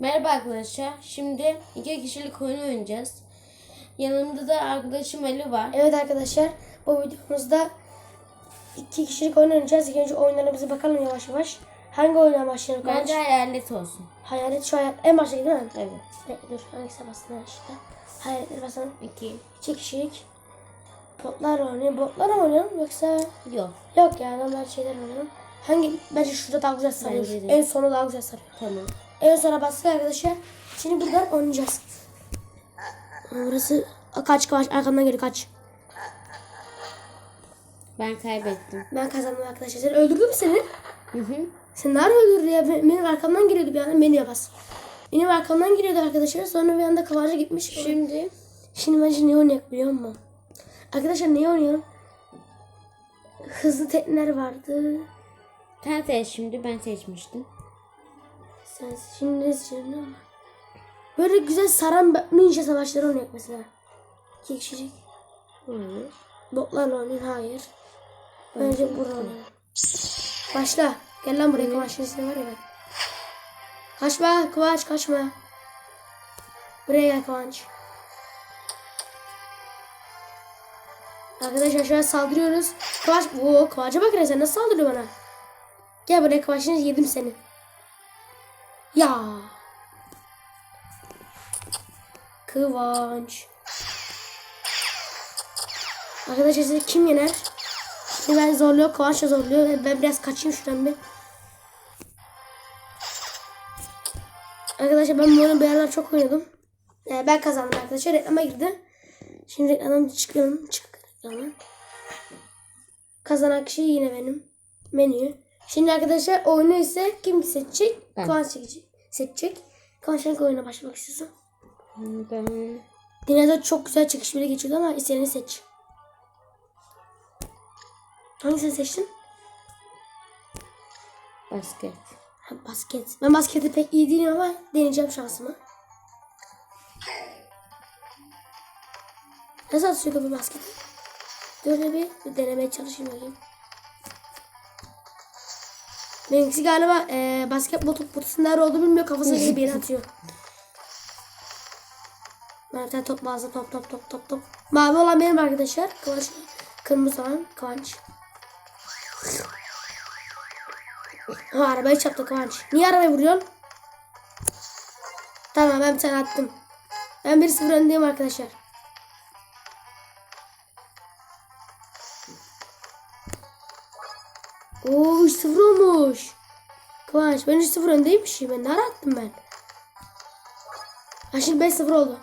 Merhaba arkadaşlar. Şimdi iki kişilik oyun oynayacağız. Yanımda da arkadaşım Ali var. Evet arkadaşlar bu videomuzda iki kişilik oyun oynayacağız. İlk önce oyunlarımıza bakalım yavaş yavaş. Hangi oyuna başlayalım? Bence Bence hayalet olsun. hayalet şu hayal en başta değil mi? Evet. Bekle dur hangisine bastın işte. Hayaletleri basalım. İki. İki kişilik. Botlarla oynayalım. Botlarla mı oynayalım yoksa Yok. yok ya normal şeyler oynayalım. Hangi bence şurada daha güzel sarıyor. En sonu daha güzel sarıyor. Tamam. Sona bastık arkadaşlar. Şimdi buradan oynayacağız. Burası kaç kaç arkamdan geliyor kaç. Ben kaybettim. Ben kazandım arkadaşlar. Sen öldürdü mü seni? Hı hı. Sen nerede öldürdü ya? Be- Benim arkamdan giriyordu bir anda. Beni bas. Benim arkamdan giriyordu arkadaşlar. Sonra bir anda kıvaca gitmiş. Şimdi Şimdi bence ne oynayak biliyor musun? Arkadaşlar ne oynayalım? Hızlı tekneler vardı. sen seç şimdi ben seçmiştim. Sen şimdi ne seçelim ama? Böyle güzel saran ninja savaşları oynayak mesela. İki kişilik. Hı. Botlarla oynayın. Hayır. Bence burada. Başla. Gel lan buraya Kıvanç. Şimdi var ya ben. Kaçma Kıvanç kaçma. Buraya gel Kıvanç. Arkadaşlar an saldırıyoruz. Kıvanç. Oo Kıvanç'a bak sen nasıl saldırıyor bana. Gel buraya. Şimdi yedim seni. Ya. Kıvanç. Arkadaşlar sizi kim yener? Şimdi ben zorluyor, Kıvanç da zorluyor. Ben biraz kaçayım şuradan bir. Arkadaşlar ben bu oyunu bir aralar çok oynadım. Ee, ben kazandım arkadaşlar. Reklama girdi. Şimdi reklamdan çıkıyorum. Çık reklama. Kazanan kişi yine benim. Menü. Şimdi arkadaşlar oyunu ise kim seçecek? Ben. Kıvanç seçecek. Seçecek. Kıvanç hangi oyuna başlamak istiyorsun? Ben Dinozor çok güzel bile geçiyordu ama istediğini seç. Hangisini seçtin? basket. Ha, basket. Ben baskette pek iyi değilim ama deneyeceğim şansımı. Nasıl atıyor bu basketi? Bir, bir denemeye çalışayım bakayım. Benimkisi galiba e, basketbol top kutusunun nerede olduğunu bilmiyor. Kafasına gibi yere atıyor. Tane top bazı top top top top top. Mavi olan benim arkadaşlar. Kıvanç. Kırmızı olan Kıvanç. Ha arabayı çarptı Kıvanç. Niye arabayı vuruyorsun? Tamam ben bir tane attım. Ben 1-0 öndeyim arkadaşlar. Oo 3-0 olmuş. Kıvanç ben 3-0 öndeymişim. Ben nereye attım ben? Ha şimdi 5-0 oldu.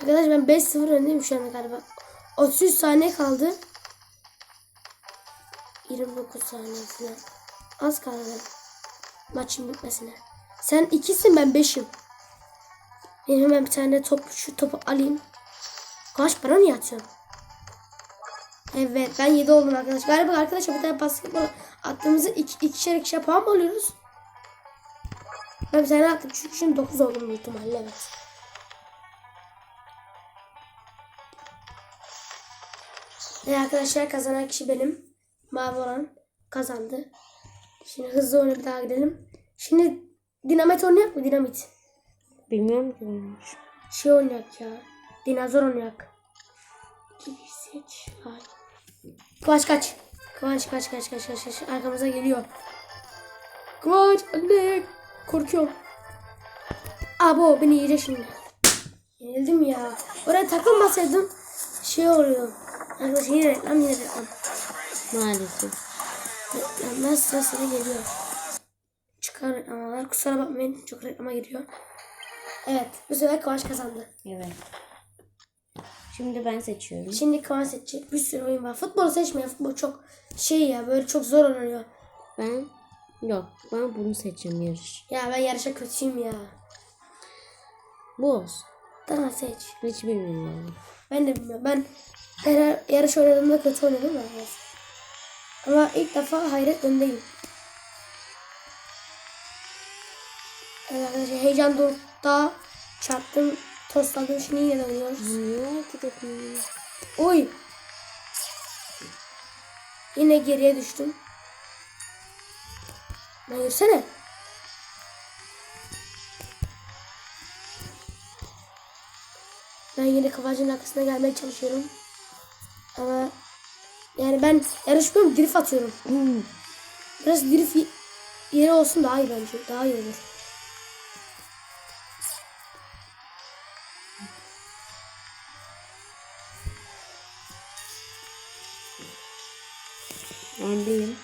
Arkadaşlar ben 5-0 öndeyim şu anda galiba. 33 saniye kaldı. 29 saniyesine. Az kaldı. Maçın bitmesine. Sen ikisin ben beşim. Benim hemen bir tane top şu topu alayım. Kaç bana niye atıyorsun? Evet ben 7 oldum arkadaş. Galiba arkadaşlar bir tane basketbol attığımızı iki, ikişer ikişer puan mı alıyoruz? Ben bir tane attım çünkü şimdi 9 oldum büyük ihtimalle evet. Ve arkadaşlar kazanan kişi benim. Mavi olan kazandı. Şimdi hızlı oyuna bir daha gidelim. Şimdi dinamit oynayak mı? Dinamit. Bilmiyorum ki neymiş. Şey oynayak ya. Dinozor oynayak. İki seç. Ay. Kıvanç kaç. Kıvanç kaç kaç kaç kaç kaç. Arkamıza geliyor. Kıvanç anne. Korkuyorum. Abo beni yiyecek şimdi. Yenildim ya. Oraya takılmasaydım şey oluyor. Arkadaşlar yine reklam yine reklam. Maalesef. Reklamlar sıra sıra geliyor. Çıkan reklamlar. Kusura bakmayın. Çok reklama giriyor. Evet. Bu sefer Kıvanç kazandı. Evet. Şimdi ben seçiyorum. Şimdi Kıvanç seçecek. Bir sürü oyun var. Futbolu seçmeyin. Futbol çok şey ya. Böyle çok zor oynanıyor. Ben yok. Ben bunu seçeceğim yarış. Ya ben yarışa kötüyüm ya. Bu olsun. Tamam seç. Hiç bilmiyorum. Ben de bilmiyorum. Ben her yarış oynadığımda kötü oynadım da. Ama ilk defa hayret öndeyim. Evet arkadaşlar heyecan dorukta çarptım. Tosta görüşünü yeniliyoruz. Niye tüketmiyor? Oy. Yine geriye düştüm. Ben yürüsene. Ben yine kıvacın arkasına gelmeye çalışıyorum. Ama yani ben yarışmıyorum drift atıyorum. Hmm. Biraz drift yeri olsun daha iyi bence. Daha iyi olur. Öndeyim.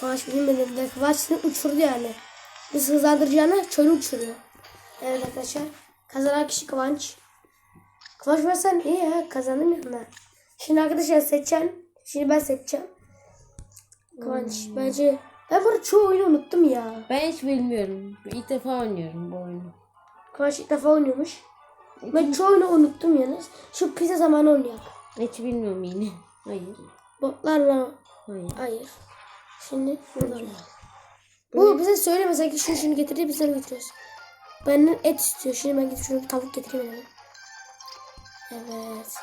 Kıvanç benim elimde. Kıvanç uçurdu yani. Biz hızlandıracağına çölü uçuruyor. Evet arkadaşlar. Kazanan kişi Kıvanç. Kıvanç ben sen iyi ya kazandım yanına. Şimdi arkadaşlar seçeceğim. Şimdi ben seçeceğim. Kıvanç bence ben burada çoğu oyunu unuttum ya. Ben hiç bilmiyorum. İlk defa oynuyorum bu oyunu. Kıvanç ilk defa oynuyormuş. Ben çoğu oyunu unuttum yani. Şu pizza zamanı oynayalım. Hiç bilmiyorum yine. Hayır. Botlarla Hayır. hayır. Şimdi burada oynayalım. Bu bize söylemese ki şunu şunu getirdi biz sana getiriyoruz. Benden et istiyor. Şimdi ben gidip şunu tavuk getireyim hemen. Evet.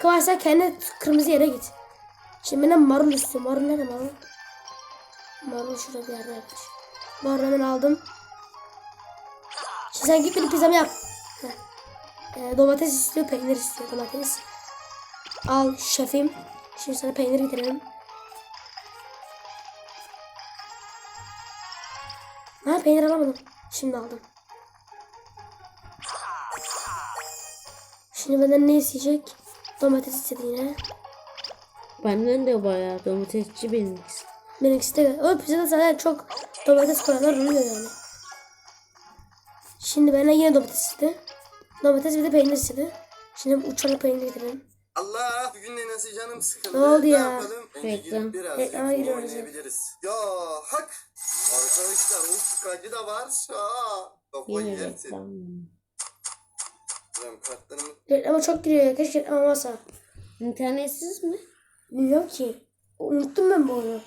Kıvanç sen kendi kırmızı yere git. Şimdi benden marul istiyor. Marul nerede marul? Marul şurada bir yerde yapmış. Marul hemen aldım. Şimdi sen git bir pizzamı yap. Heh. Ee, domates istiyor, peynir istiyor. Domates. Al şefim. Şimdi sana peynir getirelim. Ha peynir alamadım. Şimdi aldım. Şimdi benden ne isteyecek? Domates istedi yine. Benden de bayağı domatesçi benimkisi. Benimkisi de. O pizzada zaten çok domates koyanlar oluyor yani. Şimdi benden yine domates istedi. Domates bir de peynir istedi. Şimdi uçanı peynir getirelim. Allah bugün de nasıl canım sıkıldı. Ne oldu ya? yapalım? Önce Reklam. gidip biraz Reklama FIFA giriyoruz. oynayabiliriz. Ya hak. Arkadaşlar o skacı da var. Aa, kafayı Yine yersin. reklam. Kartlarımı Reklama çok giriyor ya. Keşke reklam olmasa. İnternetsiz mi? Bilmiyorum ki. Unuttum ben bu oyunu.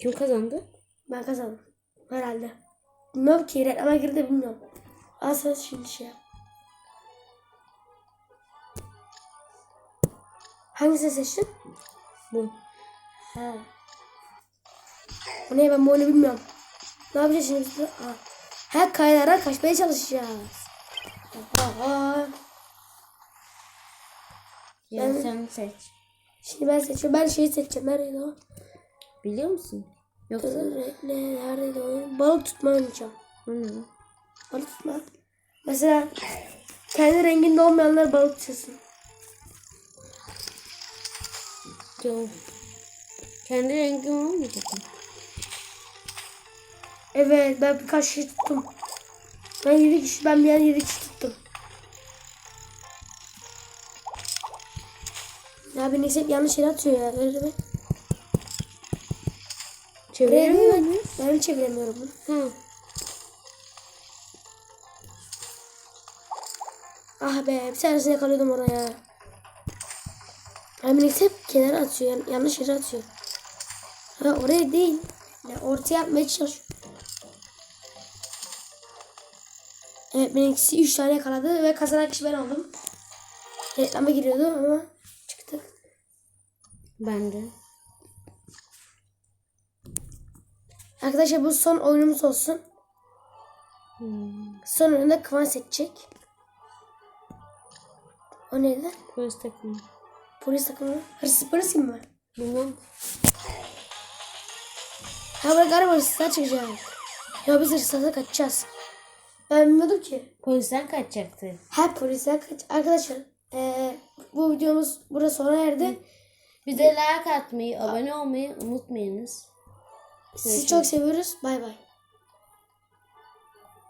Kim kazandı? Ben kazandım. Herhalde. Bilmiyorum ki. Reklama girdi bilmiyorum. Asla şimdi şey yap. Hangisini seçtin? Bu. Ha. Bu ne ben bu oyunu bilmiyorum. Ne yapacağız şimdi biz? Ha. Ha kayalara kaçmaya çalışacağız. Aha. Ya Ben- sen seç. Şimdi ben seçiyorum. Ben şeyi seçeceğim. Neredeydi o? Biliyor musun? Yoksa Kızıl renkli. Neredeydi oyun? Balık tutma oynayacağım. o ne? lan? Balık tutma. Mesela kendi renginde olmayanlar balık tutsun. Yok. Kendi rengim olmayacak mı? Evet ben birkaç şey tuttum. Ben 7 kişi ben bir yer 7 kişi tuttum. Ya beni hep yanlış yere atıyor ya. Öyle mi? Çeviremiyor muyuz? Ben mi çeviremiyorum bunu? Ha. Ah be bir tanesini yakalıyordum oraya. Beni hep kenara atıyor. yan- yanlış yere atıyor. Ha oraya değil. Ya ortaya atmaya çalışıyor. Evet benimkisi 3 tane yakaladı ve kazanan kişi ben oldum. Reklama giriyordu ama çıktık. Ben de. Arkadaşlar bu son oyunumuz olsun. Hmm. Son oyunda Kıvanç seçecek. O neydi? Polis takımı. Polis takımı. Hırsız polis gibi mi? Bilmem. Ha bak galiba hırsızlar çıkacak. Ya biz hırsızlara kaçacağız. Ben bilmiyordum ki. Polisten kaçacaktı. Ha polisler kaç. Arkadaşlar eee, bu videomuz burada sona erdi. Bize like atmayı, abone olmayı unutmayınız. Sizi çok seviyoruz. Bay bay.